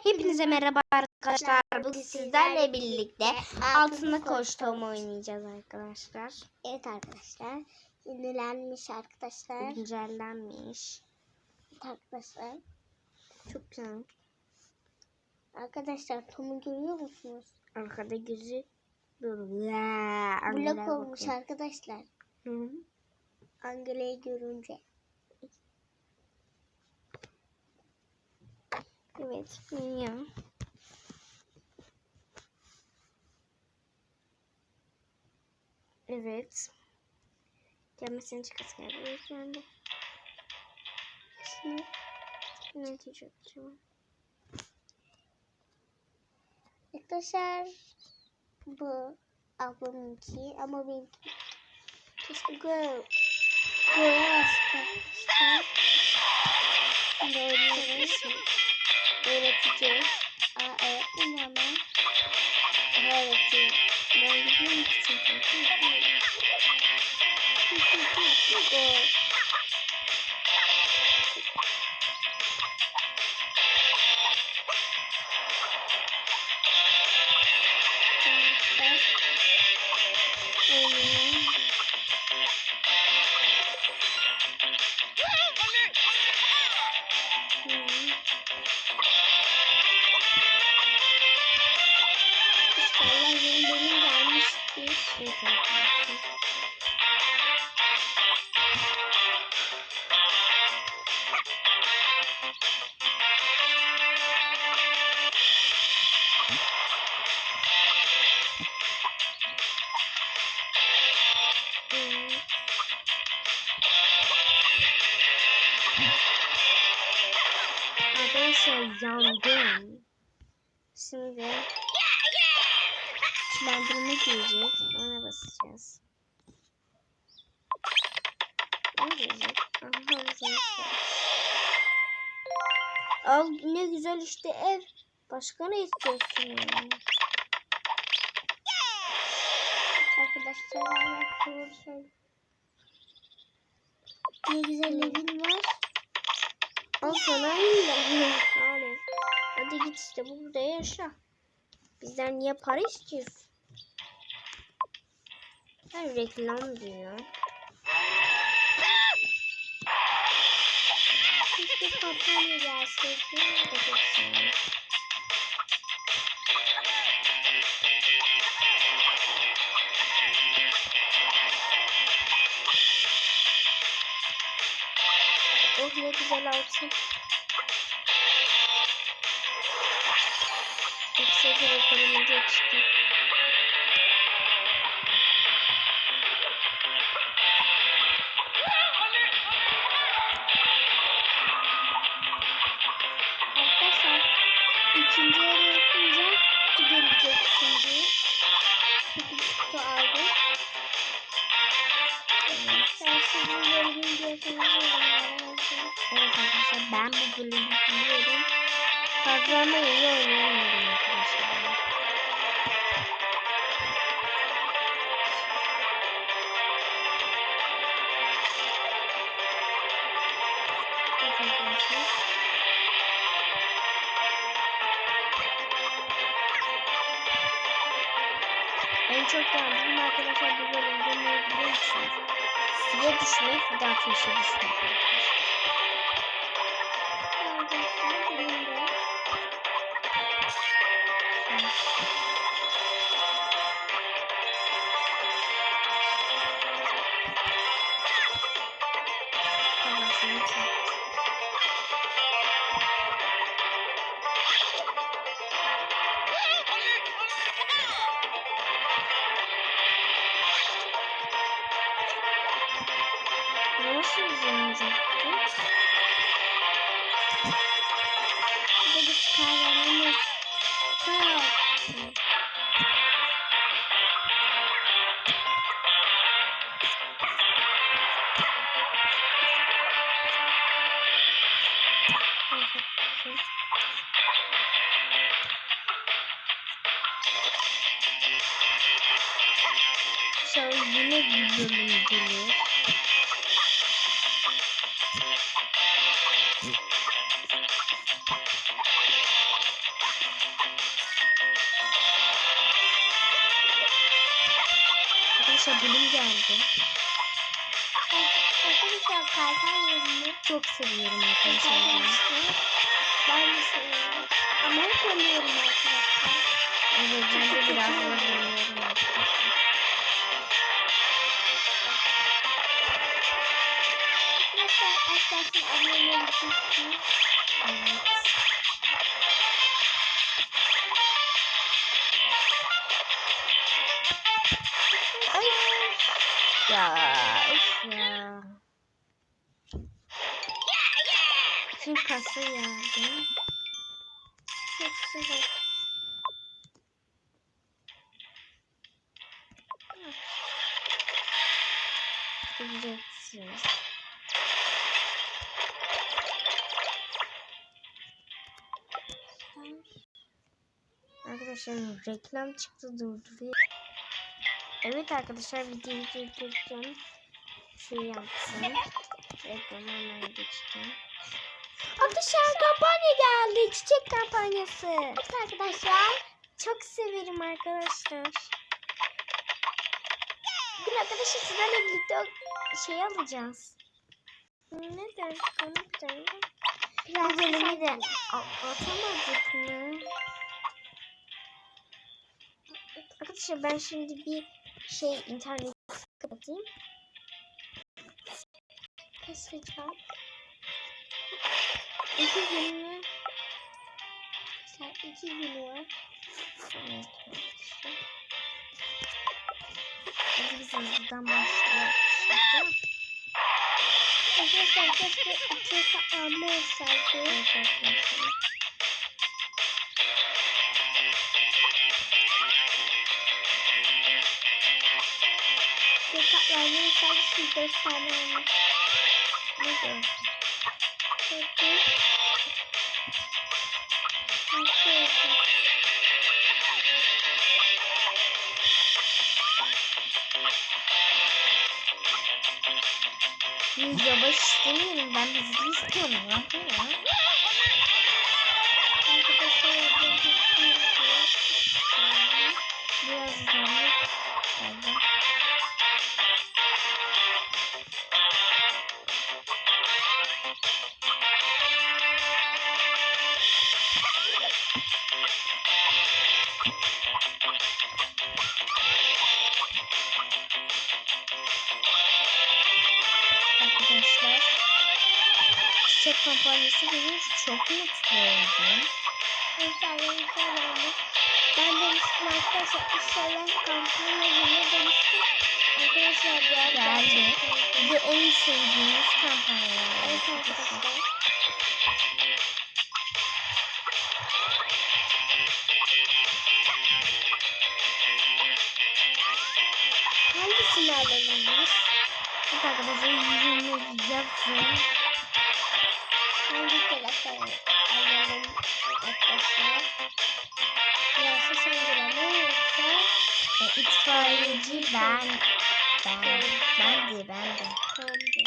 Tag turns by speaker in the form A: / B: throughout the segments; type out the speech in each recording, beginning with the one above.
A: Hepinize merhaba arkadaşlar. Bugün sizlerle birlikte altında koştuğumu oynayacağız arkadaşlar.
B: Evet arkadaşlar. Yenilenmiş arkadaşlar.
A: Güncellenmiş.
B: Arkadaşlar.
A: Çok güzel.
B: Arkadaşlar Tom'u görüyor musunuz?
A: Arkada gözü.
B: Blok olmuş arkadaşlar.
A: Hı.
B: Angela'yı görünce.
A: Evet. Ya. Evet. Gelmesini çıkasın. Evet ben de. Şimdi ne diyeceğim acaba?
B: Arkadaşlar bu ablamınki ama benimki keşke go. Go'ya bastık arkadaşlar. Şimdi oynuyoruz. Öğreteceğiz. Aa öğretmenim ama. Aha öğretiyor. Ben gidiyorum ki çünkü.
A: Gol. Arkadaşlar. Yandım. Şimdi Çilendirme diyecek. Ona basacağız. Ne? Aha güzel. Al ne güzel işte ev. Başka ne istiyorsun yani?
B: Arkadaşlar arkadaşlar. Ne güzel evin var.
A: Al sana. Hadi git işte burada yaşa. Bizden niye para istiyorsun? Her reklam diyor.
B: Keşke papanya gelseydi.
A: Oh ne güzel altın. Yüksek bir ekonomi geçti.
B: İkinci yere yapınca gelecek şimdi. Kutu kutu aldım. Ben sizin bölümün diyorsanız arkadaşlar.
A: Evet arkadaşlar ben bu bölümü biliyorum. Fazla ama iyi oynayamıyorum arkadaşlar. Evet arkadaşlar. En çok beğendiğim arkadaşlar bu bölümde ne biliyor musunuz? Düşmek bir daha ateşe düşmek arkadaşlar.
B: Arkadaşlar
A: Nasıl uzanacaktı?
B: Bir de kahramanımız. Kahraman.
A: Sonra yine bir bölüm. Arkadaşlar bölüm geldi.
B: Arkadaşlar kalkan yerini
A: Çok seviyorum arkadaşlar.
B: ben de seviyorum. Ama ölüyorum arkadaşlar.
A: Evet ben de biraz zor buluyorum arkadaşlar.
B: Arkadaşlar istersen abone olabilirsiniz.
A: Evet. Ya of ya. Kim kasa geldi?
B: Çok güzel.
A: Ücretsiz. Arkadaşlar reklam çıktı durduruyor. Evet arkadaşlar videoyu durdurdum. Şey yapsın. Reklam hemen geçtim. Arkadaşlar kampanya geldi. Çiçek kampanyası. Evet arkadaşlar. Çok severim arkadaşlar. Bugün arkadaşlar sizlerle birlikte o şey alacağız. Ne derdik onu bir tane? Bu bölümü de atamadık mı? Arkadaşlar ben şimdi bir şey internet kapatayım. Kasacağım. İki gün mü?
B: Sen iki gün var.
A: Evet. Hadi biz hızlıdan başlayalım.
B: Arkadaşlar keşke ikiye katlanma olsaydı.
A: Evet.
B: İkiye olsaydı siz dört tane olmuş.
A: Ne diyor?
B: Peki. Nasıl oldu?
A: Biz yavaş istemiyorum. Ben hızlı istiyorum. Ne yapayım ya? Biraz hızlı. Hadi. Kampanyası görünce çok mutlu oldum.
B: Ben demiştim arkadaşlar inşallah kampanya yine demiştim. Arkadaşlar biraz
A: Geldi. Bu en sevdiğimiz kampanyalar.
B: Evet arkadaşlar. Hangisini alalım biz?
A: Arkadaşlar yüzümü yazın.
B: Hangi arkadaşlar? Yoksa
A: E, itfaiyeci ben. Ben. Ben de ben de. Ben de.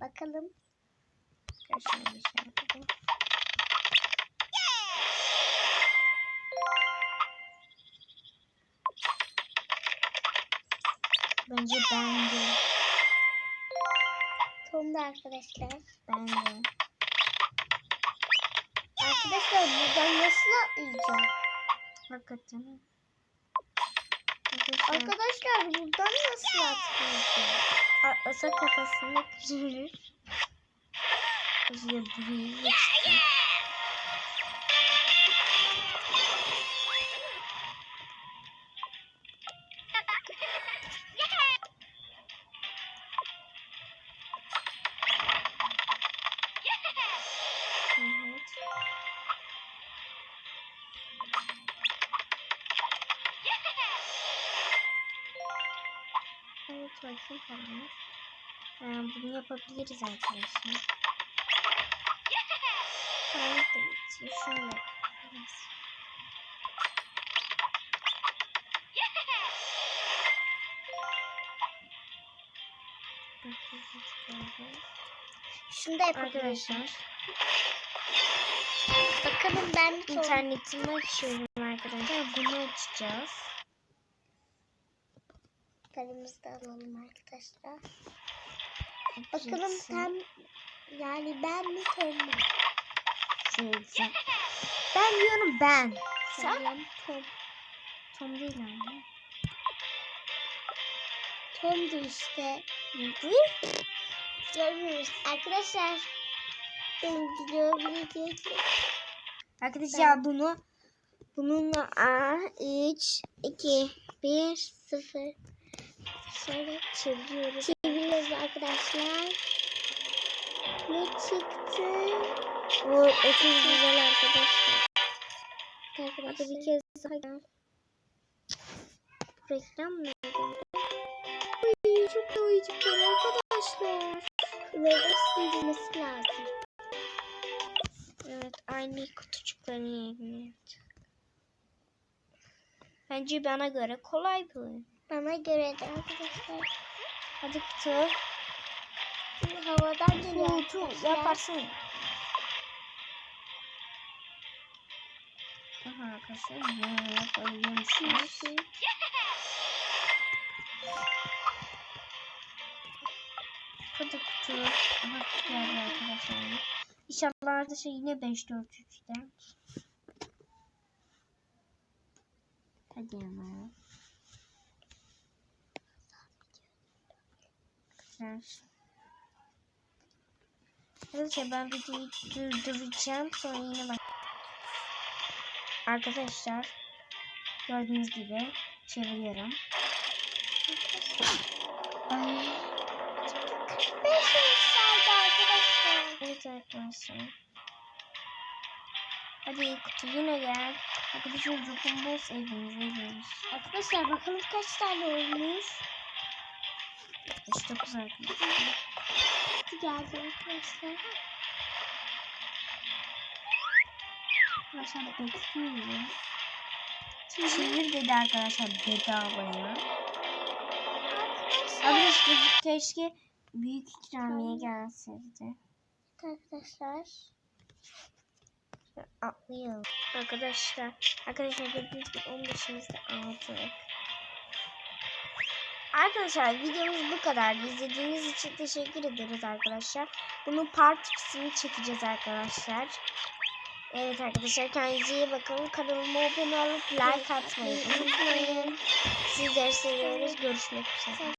B: Bakalım.
A: Şöyle bir şey yapalım. Bence ben de.
B: Tombi arkadaşlar.
A: Ben de.
B: Arkadaşlar buradan nasıl atlayacağım?
A: Hakikaten. Arkadaşlar.
B: Arkadaşlar buradan nasıl atlayacağım?
A: Atlasa kafasını kırır. Şöyle burayı Ee, bunu yapabiliriz arkadaşlar. Paramız da da yapabiliriz.
B: Şunu da.
A: Arkadaşlar
B: Bakalım ben de
A: internetimi açıyorum arkadaşlar. Bunu açacağız.
B: Paramızı da alalım arkadaşlar. Bakalım tam yani ben mi Tom mu?
A: Seveceğim. Ben diyorum ben. Sen?
B: Sanırım Tom.
A: Tom değil ama.
B: Tom'du işte. Görmüyoruz. Arkadaşlar gidiyor video
A: Arkadaşlar bunu bununla
B: A 3 2 1 0 Şöyle çeviriyoruz. Çeviriyoruz arkadaşlar. Ne çıktı?
A: bu 30 güzel arkadaşlar.
B: Arkadaşlar.
A: Bir kez daha. Reklam mı? Ay, çok da oyuncaklar arkadaşlar.
B: Böyle sildirmesi lazım.
A: Evet aynı kutucukların yerine. Bence bana göre kolay bu.
B: Bana göre de arkadaşlar.
A: Hadi kutu.
B: Bu havadan geliyor.
A: Kutu yaparsın. Aha arkadaşlar bunu yapabiliyormuşsunuz. Hadi kutu. Aha kutu geldi arkadaşlar. İnşallah arkadaşlar yine 5 4 3'ten. Hadi ama. Arkadaşlar. Arkadaşlar ben videoyu durduracağım sonra yine bak. Arkadaşlar gördüğünüz gibi çeviriyorum. Ay.
B: 5 saydı arkadaşlar.
A: Evet arkadaşlar. Hadi kutu yine gel. Arkadaşlar Rukumbos evimize girmiş.
B: Arkadaşlar bakalım kaç tane olmuş.
A: 69 arkadaşlar.
B: Geldi arkadaşlar.
A: Arkadaşlar bekliyorum. Çevir dedi arkadaşlar bedavaya. Arkadaşlar keşke büyük ikramiye gelseydi.
B: Arkadaşlar.
A: Atlayalım. Arkadaşlar, arkadaşlar gördüğünüz gibi 15'imizde aldık. Arkadaşlar videomuz bu kadar. İzlediğiniz için teşekkür ederiz arkadaşlar. Bunun part 2'sini çekeceğiz arkadaşlar. Evet arkadaşlar kendinize iyi bakın. Kanalıma abone olup like atmayı unutmayın. Sizleri seviyoruz. Görüşmek üzere.